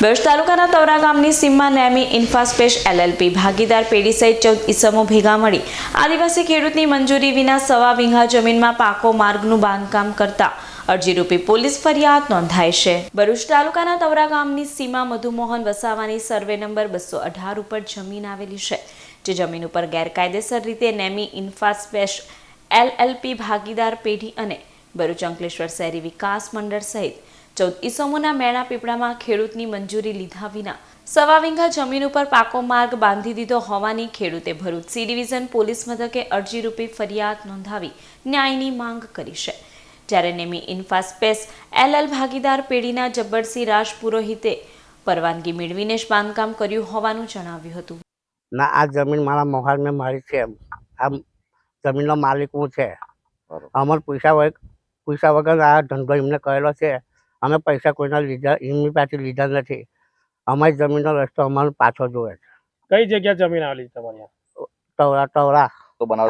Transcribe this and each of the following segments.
ભરૂચ તાલુકાના તવરા ગામની સીમમાં નેમી ઇન્ફાસ્પેસ એલએલપી ભાગીદાર પેઢી સહિત ચૌદ ઇસમો ભેગા મળી. આદિવાસી ખેડૂતની મંજૂરી વિના સવા વીંઘા જમીનમાં પાકો માર્ગનું બાંધકામ કરતા અરજીરૂપી પોલીસ ફરિયાદ નોંધાઈ છે. ભરૂચ તાલુકાના તવરા ગામની સીમા મધુમોહન વસાવાની સર્વે નંબર બસો અઢાર ઉપર જમીન આવેલી છે, જે જમીન ઉપર ગેરકાયદેસર રીતે નેમી ઇન્ફાસ્પેસ એલએલપી ભાગીદાર પેઢી અને ભરૂચ અંકલેશ્વર શહેરી વિકાસ મંડળ સહિત ચૌદ ઈસમોના મેણા પીપળામાં ખેડૂતની મંજૂરી લીધા વિના સવા વીઘા જમીન ઉપર પાકો માર્ગ બાંધી દીધો હોવાની ખેડૂતે ભરૂચ સી ડિવિઝન પોલીસ મથકે અરજીરૂપી ફરિયાદ નોંધાવી ન્યાયની માંગ કરી છે. જ્યારે નેમી ઇન્ફાસ્પેસ એલએલ ભાગીદાર પેઢીના જબ્બરસિંહ રાજ પુરોહિતે પરવાનગી મેળવીને જ બાંધકામ કર્યું હોવાનું જણાવ્યું હતું. ના આ જમીન મારા મોહાલ મેં મારી છે. આ જમીનનો માલિક હું છે. અમર પૈસા વગર પૈસા વગર આ ધંધો એમને કરેલો છે. અમે પૈસા કોઈના લીધા એમની પાસે લીધા નથી. અમારી જમીનનો રસ્તો અમારો પાછો જોવે છે. કઈ જગ્યા જમીન આવેલી તમારી? ટવરા ટવરા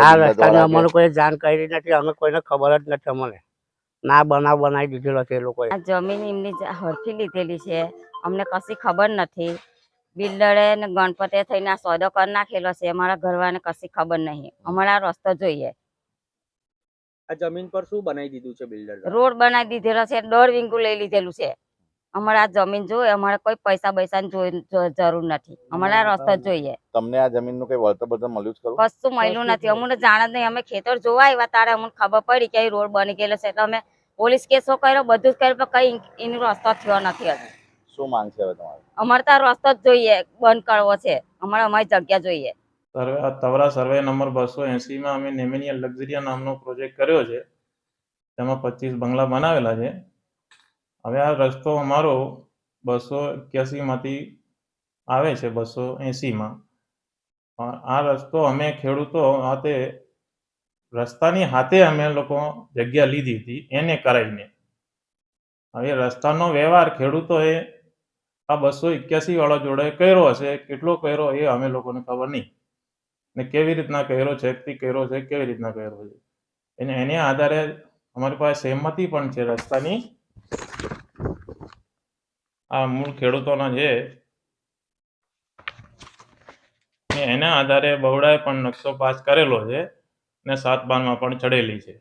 આ રસ્તાની અમને કોઈ જાણ કરી નથી અમે કોઈને ખબર જ નથી અમને. ના બનાવ બનાવી દીધેલો છે એ લોકોએ. આ જમીન એમની જ હરખી લીધેલી છે. અમને કશી ખબર નથી. બિલ્ડરે ને ગણપતે થઈને આ સોદો કરી નાખેલો છે. અમારા ઘરવાળાને કશી ખબર નહીં. અમારે આ રસ્તો જોઈએ. આ જમીન પર શું બનાવી દીધું છે બિલ્ડર રોડ બનાવી દીધેલો છે દોઢ વિંગુ લઈ લીધેલું છે. અમારે આ જમીન જોઈએ અમારે કોઈ પૈસા બૈસા જોઈ- જરૂર નથી. અમારે આ રસ્તો જ જોઈએ. તમને આ જમીનનું કઈ વળતર બળતર મળ્યું ખરું? કશું મળ્યું નથી. અમને જાણ જ નહીં. અમે ખેતર જોવા આવ્યા તારે અમને ખબર પડી કે રોડ બની ગયેલો છે. એટલે અમે પોલીસ કેસો કર્યો બધું જ કર્યું પણ કઈ એનો રસ્તો થયો નથી હજુ. શું માંગ છે હવે તમારી? અમારે તો રસ્તો જ જોઈએ બંધ કરવો છે. અમારે અમારી જગ્યા જોઈએ. તવરા સર્વે નંબર બસો એંસીમાં અમે નેમેનિયા લક્ઝરિયા નામનો પ્રોજેક્ટ કર્યો છે. તેમાં પચીસ બંગલા બનાવેલા છે. હવે આ રસ્તો અમારો બસો એક્યાસીમાંથી આવે છે, બસો એંસીમાં આ રસ્તો અમે ખેડૂતો હાથે, રસ્તાની હાથે અમે લોકો જગ્યા લીધી હતી, એને કરાવીને. હવે રસ્તાનો વ્યવહાર ખેડૂતોએ આ બસો એક્યાસી વાળા જોડે કર્યો હશે, કેટલો કર્યો એ અમે લોકોને ખબર નહીં. ને કેવી રીતના કર્યો છે એકથી કર્યો છે, કેવી રીતના કર્યો છે? એને એને આધારે અમારી પાસે સહેમતી પણ છે રસ્તાની. આ મૂળ ખેડૂતોના છે એના આધારે બહુડાએ પણ નકશો પાસ કરેલો છે ને સાત બારમાં પણ ચડેલી છે.